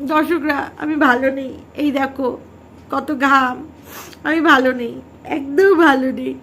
দর্শকরা, আমি ভালো নেই। এই দেখো, কত ঘাম। আমি ভালো নেই, একদম ভালো নেই।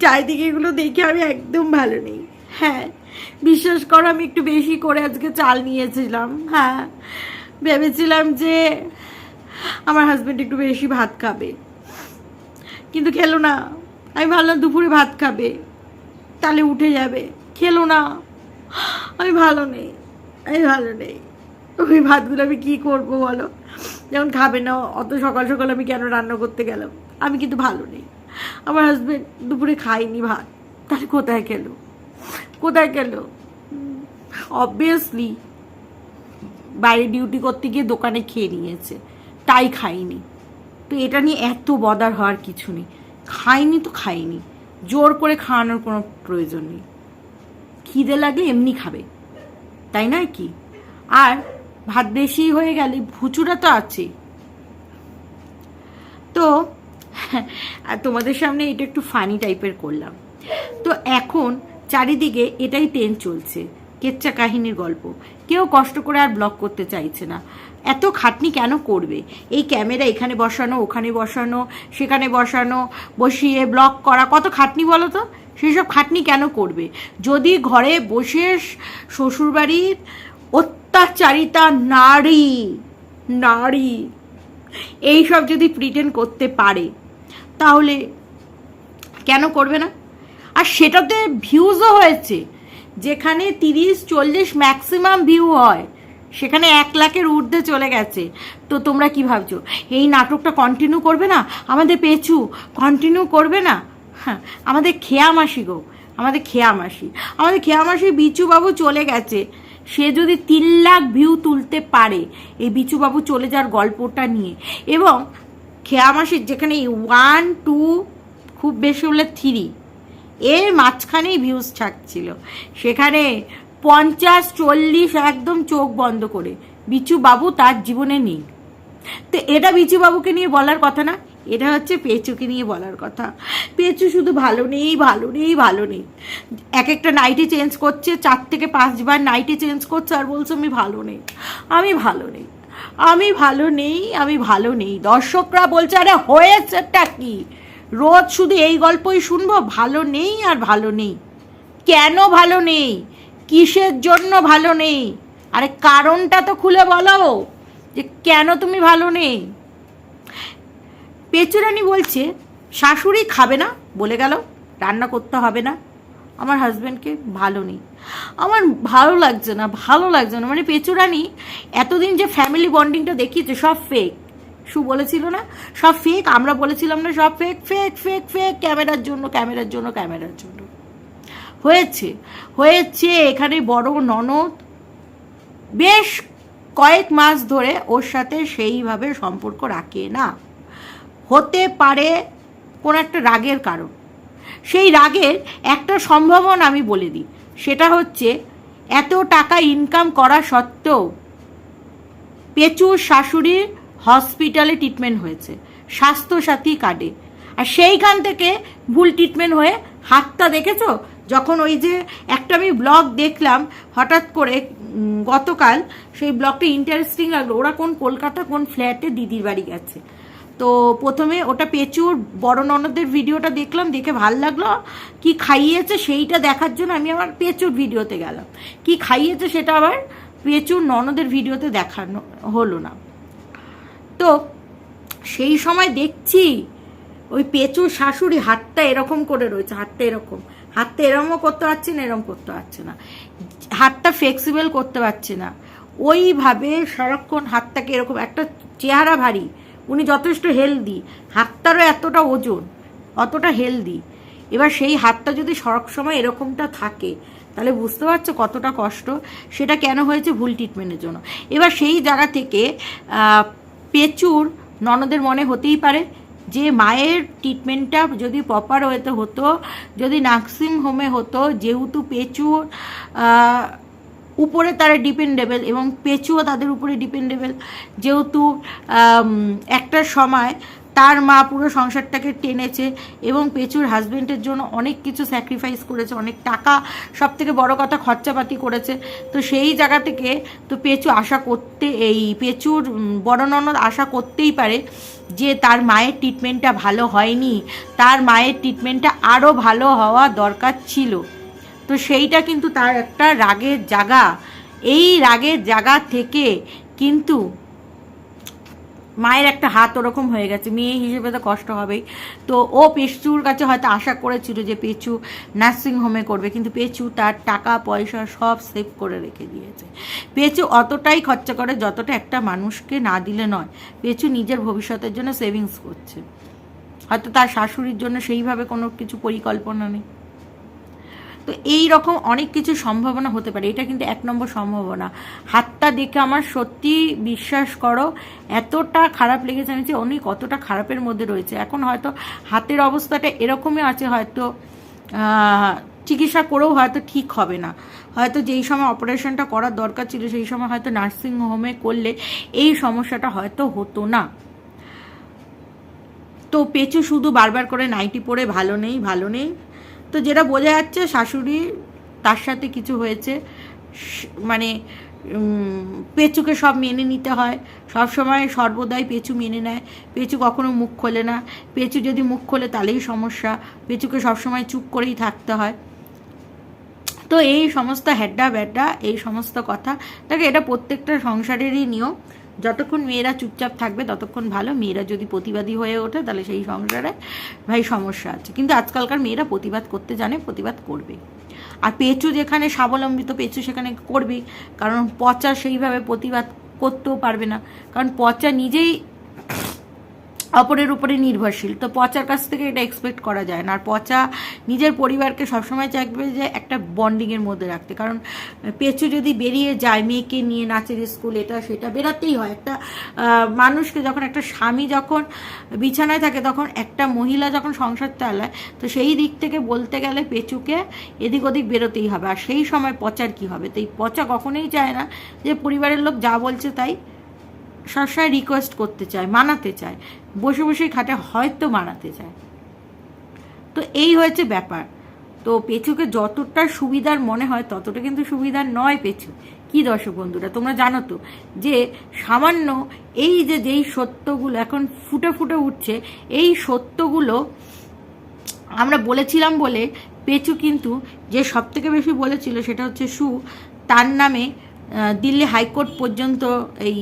চারিদিকে এগুলো দেখে আমি একদম ভালো নেই। হ্যাঁ বিশ্বাস করো, আমি একটু বেশি করে আজকে চাল নিয়েছিলাম। হ্যাঁ ভেবেছিলাম যে আমার হাজব্যান্ড একটু বেশি ভাত খাবে। কিন্তু খেলো না। আমি ভাবলাম দুপুরে ভাত খাবে। তাহলে উঠে যাবে। খেলো না। আমি ভালো নেই। আমি ভালো নেই। ওই ভাতগুলো আমি কী করব বলো? যেমন খাবে না, অত সকাল সকাল আমি কেন রান্না করতে গেলাম? আমি কিন্তু ভালো নেই। আমার হাজব্যান্ড দুপুরে খাইনি ভাত। তাহলে কোথায় খেলো কোথায় খেলো অবভিয়াসলি বাইরে ডিউটি করতে গিয়ে দোকানে খেয়ে নিয়েছে। তাই খাইনি তো এটা নিয়ে এত বদার হওয়ার কিছু নেই। খাইনি তো খাইনি জোর করে খাওয়ানোর কোনো প্রয়োজন নেই। খিদে লাগলে এমনি খাবে। তাই নয় কি? আর ভাত বেশি হয়ে গেলে ভুচুরা তো আছে তো, আর তোমাদের সামনে এটা একটু ফানি টাইপের করলাম। তো এখন চারিদিকে এটাই ট্রেন চলছে, কেচ্চা কাহিনীর গল্প। কেউ কষ্ট করে আর ব্লগ করতে চাইছে না। এত খাটনি কেন করবে? এই ক্যামেরা এখানে বসানো, ওখানে বসানো, সেখানে বসানো, বসিয়ে ব্লগ করা, কত খাটনি বলো তো? সেসব খাটনি কেন করবে? যদি ঘরে বসে শ্বশুরবাড়ির অত্যাচারিতা নারী নারী। এইসব যদি প্রিটেন্ড করতে পারে, তাহলে কেন করবে না? আর সেটাতে ভিউজও হয়েছে, যেখানে তিরিশ, চল্লিশ ম্যাক্সিমাম ভিউ হয়, সেখানে এক লাখের ঊর্ধ্বে চলে গেছে। তো তোমরা কি ভাবছ? এই নাটকটা কন্টিনিউ করবে না? আমাদের পেছু কন্টিনিউ করবে না? হ্যাঁ আমাদের খেয়া মাসি গো, আমাদের খেয়া মাসি আমাদের খেয়া মাসি বিচুবাবু চলে গেছে। সে যদি তিন লাখ ভিউ তুলতে পারে এই বিচুবাবু চলে যাওয়ার গল্পটা নিয়ে। এবং খেয়া মাসির যেখানে ওয়ান টু খুব বেশি হলে থ্রি এর মাঝখানেই ভিউজ থাকছিল সেখানে পঞ্চাশ, চল্লিশ একদম চোখ বন্ধ করে বিচু বাবু তার জীবনে নেই। তো এটা বিচু বাবুকে নিয়ে বলার কথা না? এটা হচ্ছে পেঁচুকে নিয়ে বলার কথা। পেঁচু শুধু ভালো নেই ভালো নেই ভালো নেই। এক একটা নাইটি চেঞ্জ করছে, চার থেকে পাঁচবার নাইটি চেঞ্জ করছে আর বলছে, আমি ভালো নেই, আমি ভালো নেই, আমি ভালো নেই, আমি ভালো নেই। দর্শকরা বলছে, আরে হয়েছেটা কি? রোজ শুধু এই গল্পই শুনব, ভালো নেই আর ভালো নেই। কেন ভালো নেই? কিসের জন্য ভালো নেই? আরে কারণটা তো খুলে বলো যে কেন তুমি ভালো নেই? পেচুরানি বলছে, শাশুড়ি খাবে না? বলে গেল, রান্না করতে হবে না। আমার হাজব্যান্ডকে ভালো নেই। আমার ভালো লাগছে না, ভালো লাগছে না। মানে পেচুরানি এতদিন যে ফ্যামিলি বন্ডিংটা দেখিয়েছে, সব ফেক শু বলেছিল না? সব ফেক আমরা বলেছিলাম না, সব ফেক ফেক ফেক ফেক ক্যামেরার জন্য ক্যামেরার জন্য ক্যামেরার জন্য। হয়েছে হয়েছে এখানে বড় ননদ। বেশ কয়েক মাস ধরে ওর সাথে সেইভাবে সম্পর্ক রাখে না। হতে পারে কোন একটা রাগের কারণ। সেই রাগের একটা সম্ভাবনা আমি বলে দিই। সেটা হচ্ছে এত টাকা ইনকাম করা সত্ত্বেও পেচুর শাশুড়ির হসপিটালে ট্রিটমেন্ট হয়েছে, স্বাস্থ্যসাথী কার্ডে আর সেইখান থেকে ভুল ট্রিটমেন্ট হয়ে হাতটা দেখেছ? যখন ওই যে একটা আমি ব্লগ দেখলাম, হঠাৎ করে গতকাল সেই ব্লগটা ইন্টারেস্টিং লাগল। ওরা কোন কলকাতা কোন ফ্ল্যাটে দিদির বাড়ি গেছে। তো প্রথমে ওটা পেঁচুর বড় ননদের ভিডিওটা দেখলাম, দেখে ভালো লাগল। কি খাইয়েছে সেইটা দেখার জন্য আমি আবার পেঁচুর ভিডিওতে গেলাম। কি খাইয়েছে সেটা আবার পেঁচুর ননদের ভিডিওতে দেখানো হলো না। তো সেই সময় দেখছি ওই পেঁচুর শাশুড়ি হাতটা এরকম করে রয়েছে, হাতটা এরকম। হাতটা এরমও করতে পারছে না, এরম করতে পারছে না। হাতটা ফ্লেক্সিবল করতে পারছে না। ওইভাবে সারাক্ষণ হাতটাকে এরকম একটা চেহারা ভারী যথেষ্ট হেলদি হাতটারও এতটা ওজন, অতটা হেলদি এবার সেই হাতটা যদি সব সময় এরকমটা থাকে, তাহলে বুঝতে পারছ কতটা কষ্ট? সেটা কেন হয়েছে ভুল ট্রিটমেন্টের জন্য। এবার সেই জায়গা থেকে পেঁচুর ননদের মনে হতেই পারে যে মায়ের ট্রিটমেন্টটা যদি প্রপার হতে হতো, যদি নার্সিং হোমে হতো, যেহেতু পেঁচুর উপরে তারা ডিপেন্ডেবল এবং পেঁচুও তাদের উপরে ডিপেন্ডেবল যেহেতু একটা সময় তার মা পুরো সংসারটাকে টেনেছে এবং পেঁচুর হাজবেন্ডের জন্য অনেক কিছু স্যাক্রিফাইস করেছে, অনেক টাকা সব থেকে বড়ো কথা খরচাপাতি করেছে। তো সেই জায়গা থেকে তো পেঁচু আশা করতে, এই পেঁচুর বড় ননদ আশা করতেই পারে যে তার মায়ের ট্রিটমেন্টটা ভালো হয়নি। তার মায়ের ট্রিটমেন্টটা আরও ভালো হওয়া দরকার ছিল। তো সেইটা কিন্তু তার একটা রাগের জায়গা এই রাগের জায়গা থেকে কিন্তু মায়ের একটা হাত ওরকম হয়ে গেছে, মেয়ে হিসেবে তো কষ্ট হবেই। তো ও পেঁচুর কাছে হয়তো আশা করেছিল যে পেঁচু নার্সিং হোমে করবে, কিন্তু পেঁচু তার টাকা, পয়সা সব সেভ করে রেখে দিয়েছে। পেঁচু অতটাই খরচা করে যতটা একটা মানুষকে না দিলে নয়। পেঁচু নিজের ভবিষ্যতের জন্য সেভিংস করছে। হয়তো তার শাশুড়ির জন্য সেইভাবে কোনো কিছু পরিকল্পনা নেই। তো এই রকম অনেক কিছু সম্ভাবনা হতে পারে, এটা কিন্তু এক নম্বর সম্ভাবনা। হাতটা দেখে আমার সত্যি বিশ্বাস করো, এতটা খারাপ লেগেছে আমি যে উনি কতটা খারাপের মধ্যে রয়েছে। এখন হয়তো হাতের অবস্থাটা এরকমই আছে, হয়তো চিকিৎসা করেও হয়তো ঠিক হবে না। হয়তো যেই সময় অপারেশনটা করার দরকার ছিল, সেই সময় হয়তো নার্সিং হোমে করলে এই সমস্যাটা হয়তো হতো না। তো পেঁচু শুধু বারবার করে নাইটি পরে, ভালো নেই ভালো নেই। তো যেটা বোঝা যাচ্ছে শাশুড়ি তার সাথে কিছু হয়েছে মানে পেচুকে সব মেনে নিতে হয়। সব সময় সর্বদাই পেঁচু মেনে নেয়। পেঁচু কখনো মুখ খোলে না। পেঁচু যদি মুখ খোলে তাহলেই সমস্যা। পেঁচুকে সবসময় চুপ করেই থাকতে হয়। তো এই সমস্ত হ্যাড্ডা ব্যাড্ডা এই সমস্ত কথা, দেখো এটা প্রত্যেকটা সংসারেরই নিয়ম। যতক্ষণ মেয়েরা চুপচাপ থাকবে, ততক্ষণ ভালো। মেয়েরা যদি প্রতিবাদী হয়ে ওঠে, তাহলে সেই সংসারে ভাই সমস্যা আছে। কিন্তু আজকালকার মেয়েরা প্রতিবাদ করতে জানে, প্রতিবাদ করবে। আর পেঁচু যেখানে, স্বাবলম্বিত পেঁচু সেখানে করবে। কারণ পচা সেইভাবে প্রতিবাদ করতেও পারবে না। কারণ পচা নিজেই অপরের উপরে নির্ভরশীল। তো পচার কাছ থেকে এটা এক্সপেক্ট করা যায় না। আর পচা নিজের পরিবারকে সবসময় চাইবে যে একটা বন্ডিংয়ের মধ্যে রাখতে। কারণ পেঁচু যদি বেরিয়ে যায়, মেয়েকে নিয়ে নাচের স্কুল এটা সেটা বেরাতেই হয়। একটা মানুষকে যখন একটা স্বামী যখন বিছানায় থাকে, তখন একটা মহিলা যখন সংসার চালায়, তো সেই দিক থেকে বলতে গেলে পেঁচুকে এদিক ওদিক বেরোতেই হবে। আর সেই সময় পচার কি হবে? তো এই পচা কখনোই চায় না যে পরিবারের লোক যা বলছে তাই সবসময় রিকোয়েস্ট করতে চায়, মানাতে চায়। বসে বসে খাটে হয়তো মানাতে চায়। তো এই হয়েছে ব্যাপার। তো পেঁচুকে যতটা সুবিধার মনে হয়, ততটা কিন্তু সুবিধার নয় পেছু কি দর্শক বন্ধুরা, তোমরা জানো তো যে সামান্য এই যে যেই সত্যগুলো এখন ফুটে ফুটে উঠছে, এই সত্যগুলো আমরা বলেছিলাম বলে পেঁচু কিন্তু যে সব থেকে বেশি বলেছিল সেটা হচ্ছে সু, তার নামে দিল্লি হাইকোর্ট পর্যন্ত এই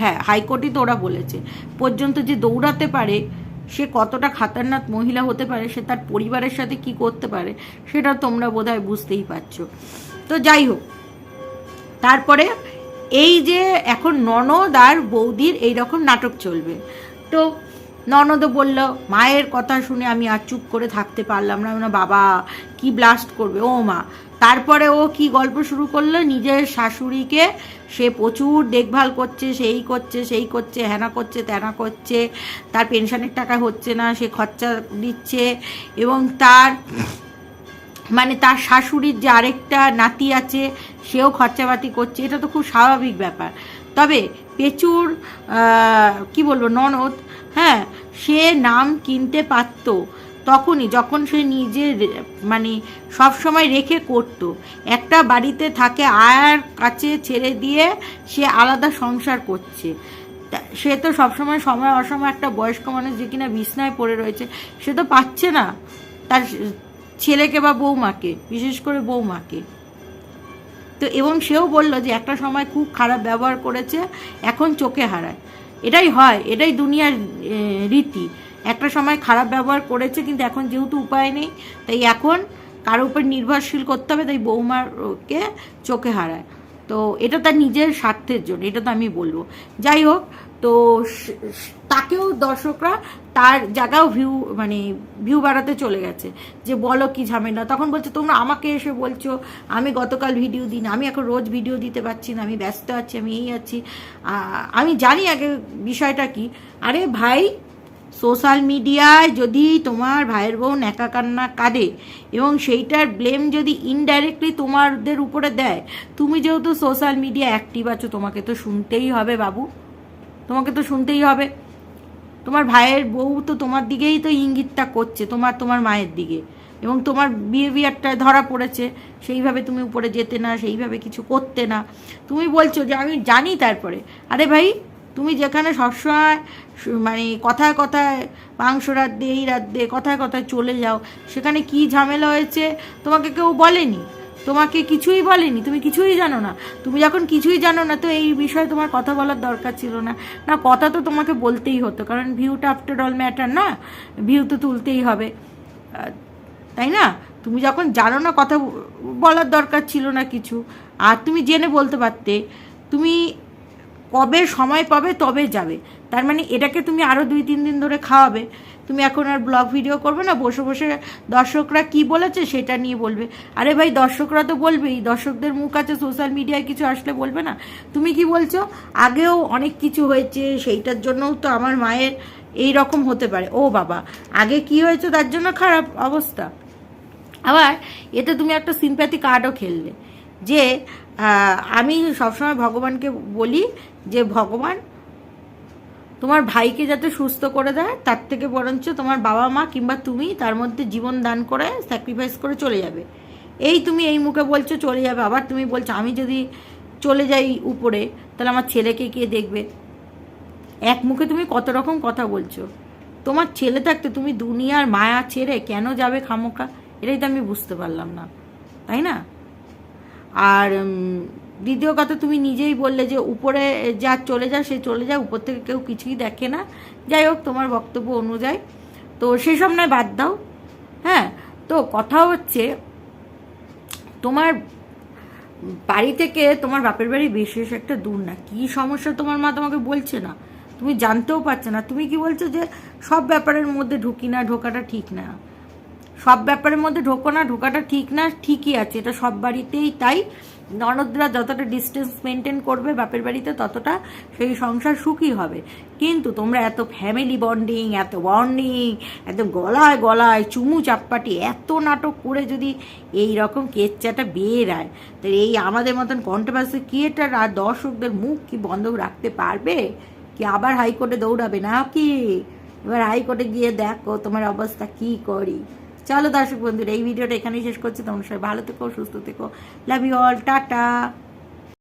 হ্যাঁ হাইকোর্টই তো ওরা বলেছে। পর্যন্ত যে দৌড়াতে পারে, সে কতটা খাতারনাক মহিলা হতে পারে, সে তার পরিবারের সাথে কি করতে পারে, সেটা তোমরা বোধহয় বুঝতেই পারছ। তো যাই হোক, তারপরে এই যে এখন ননদ আর বৌদির এই রকম নাটক চলবে। তো ননদও বলল, মায়ের কথা শুনে আমি আর চুপ করে থাকতে পারলাম না না বাবা কি ব্লাস্ট করবে? ও মা তারপরে ও কি গল্প শুরু করল? নিজের শাশুড়িকে সে প্রচুর দেখভাল করছে, সেই করছে সেই করছে হ্যানা করছে ত্যানা করছে, তার পেনশনের টাকা হচ্ছে না, সে খরচা দিচ্ছে এবং তার মানে তার শাশুড়ির যে আরেকটা নাতি আছে, সেও খরচাপাতি করছে। এটা তো খুব স্বাভাবিক ব্যাপার। তবে পেঁচুর কি বলব, ননদ হ্যাঁ সে নাম কিনতে পারত। তখনই, যখন সে নিজে মানে সব সময় রেখে করতো, একটা বাড়িতে থাকে আয়ার কাছে ছেড়ে দিয়ে সে আলাদা সংসার করছে। সে তো সবসময় সময় অসময় একটা বয়স্ক মানুষ যে কিনা বিছনায় পড়ে রয়েছে, সে তো পাচ্ছে না তার ছেলেকে বা বৌমাকে, বিশেষ করে বৌমাকে। তো, এবং সেও বলল যে একটা সময় খুব খারাপ ব্যবহার করেছে, এখন চোখে হারায়। এটাই হয়, এটাই দুনিয়ার রীতি। একটা সময় খারাপ ব্যবহার করেছে, কিন্তু এখন যেহেতু উপায় নেই, তাই এখন কারও উপর নির্ভরশীল করতে হবে, তাই বৌমারকে চোখে হারায়। তো এটা তার নিজের স্বার্থের জন্য, এটা তো আমি বলব। যাই হোক, তো তাকেও দর্শকরা তার জায়গাও ভিউ মানে ভিউ বাড়াতে চলে গেছে, যে বলো কি ঝামেলা। তখন বলছে, তোমরা আমাকে এসে বলছো, আমি গতকাল ভিডিও দিই না, আমি এখন রোজ ভিডিও দিতে পারছি না, আমি ব্যস্ত আছি, আমি এই আছি। আমি জানি আগে বিষয়টা কি। আরে ভাই সোশ্যাল মিডিয়ায় যদি তোমার ভাইয়ের বোন একা কান্না কাঁদে এবং সেইটার ব্লেম যদি ইনডাইরেক্টলি তোমাদের উপরে দেয়, তুমি যেহেতু সোশ্যাল মিডিয়া অ্যাক্টিভ আছো, তোমাকে তো শুনতেই হবে বাবু। তোমাকে তো শুনতেই হবে। তোমার ভাইয়ের বউ তো তোমার দিকেই তো ইঙ্গিতটা করছে, তোমার তোমার মায়ের দিকে। এবং তোমার বিহেভিয়ারটা ধরা পড়েছে, সেইভাবে তুমি উপরে যেতে না, সেইভাবে কিছু করতে না। তুমি বলছো যে আমি জানি তারপরে। আরে ভাই তুমি যেখানে সবসময় মানে কথায় কথায় মাংস রাত দিয়ে এই রাত দিয়ে কথায় কথায় চলে যাও, সেখানে কি ঝামেলা হয়েছে তোমাকে কেউ বলেনি? তোমাকে কিছুই বলেনি? তুমি কিছুই জানো না। তুমি যখন কিছুই জানো না, তো এই বিষয়ে তোমার কথা বলার দরকার ছিল না। না, কথা তো তোমাকে বলতেই হতো, কারণ ভিউটা আফটার অল ম্যাটার না। ভিউ তো তুলতেই হবে। তাই না? তুমি যখন জানো না, কথা বলার দরকার ছিল না কিছু। আর তুমি জেনে বলতে পারতে। তুমি কবে সময় পাবে তবে যাবে। তার মানে এটাকে তুমি আরও দুই, তিন দিন ধরে খাওয়াবে। তুমি এখন আর ব্লগ ভিডিও করবে না, বসে বসে দর্শকরা কি বলেছে সেটা নিয়ে বলবে। আরে ভাই, দর্শকরা তো বলবেই, দর্শকদের মুখ আছে সোশ্যাল মিডিয়ায় কিছু আসলে বলবে না। তুমি কি বলছো? আগেও অনেক কিছু হয়েছে, সেইটার জন্যও তো আমার মায়ের এই রকম হতে পারে। ও বাবা, আগে কি হয়েছে তার জন্য খারাপ অবস্থা? আবার এতে তুমি একটা সিম্প্যাথি কার্ডও খেললে। যে আমি সবসময় ভগবানকে বলি যে, ভগবান, তোমার ভাইকে যাতে সুস্থ করে দেয়, তার থেকে বরঞ্চ তোমার বাবা মা কিংবা তুমি তার মধ্যে জীবন দান করে স্যাক্রিফাইস করে চলে যাবে। এই তুমি এই মুখে বলছো, চলে যাবে। আবার তুমি বলছো, আমি যদি চলে যাই উপরে, তাহলে আমার ছেলেকে কে দেখবে? এক মুখে তুমি কত রকম কথা বলছো। তোমার ছেলে থাকতে তুমি দুনিয়ার মায়া ছেড়ে কেন যাবে খামোকা এটাই তো আমি বুঝতে পারলাম না। তাই না? আর দ্বিতীয় কথা তুমি নিজেই বললে যে উপরে যা চলে যায় সে চলে যায়, উপর থেকে কেউ কিছুই দেখে না। যাই হোক, তোমার বক্তব্য অনুযায়ী। তো সেসব নয়, বাদ দাও। হ্যাঁ তো কথা হচ্ছে, তোমার বাড়ি থেকে তোমার বাপের বাড়ি বিশেষ একটা দূর না। কি সমস্যা তোমার মা তোমাকে বলছে না? তুমি জানতেও পারছ না। তুমি কি বলছো যে সব ব্যাপারের মধ্যে ঢুকি না, ঢোকাটা ঠিক না? সব ব্যাপারের মধ্যে ঢোকো না, ঢোকাটা ঠিক না, ঠিকই আছে, এটা সব বাড়িতেই তাই। ননদরা যতটা ডিস্টেন্স মেনটেন করবে বাপের বাড়িতে, ততটা সেই সংসার সুখী হবে। কিন্তু তোমরা এত ফ্যামিলি বন্ডিং এত বন্ডিং একদম গলায় গলায় চুমু চাপ্পাটি, এত নাটক করে যদি এই রকম কেচ্চাটা বেরায় তো এই আমাদের মতন কন্ট্রোভার্সি ক্রিয়েটার আর দর্শকদের মুখ কি বন্ধ রাখতে পারবে? কি আবার হাইকোর্টে দৌড়াবে না কি এবার হাইকোর্টে গিয়ে দেখো তোমার অবস্থা কি করি। চলো দর্শক বন্ধুরা, এই ভিডিওটা এখানেই শেষ করছি। তোমরা সবাই ভালো থেকো, সুস্থ থেকো। Love you all tata.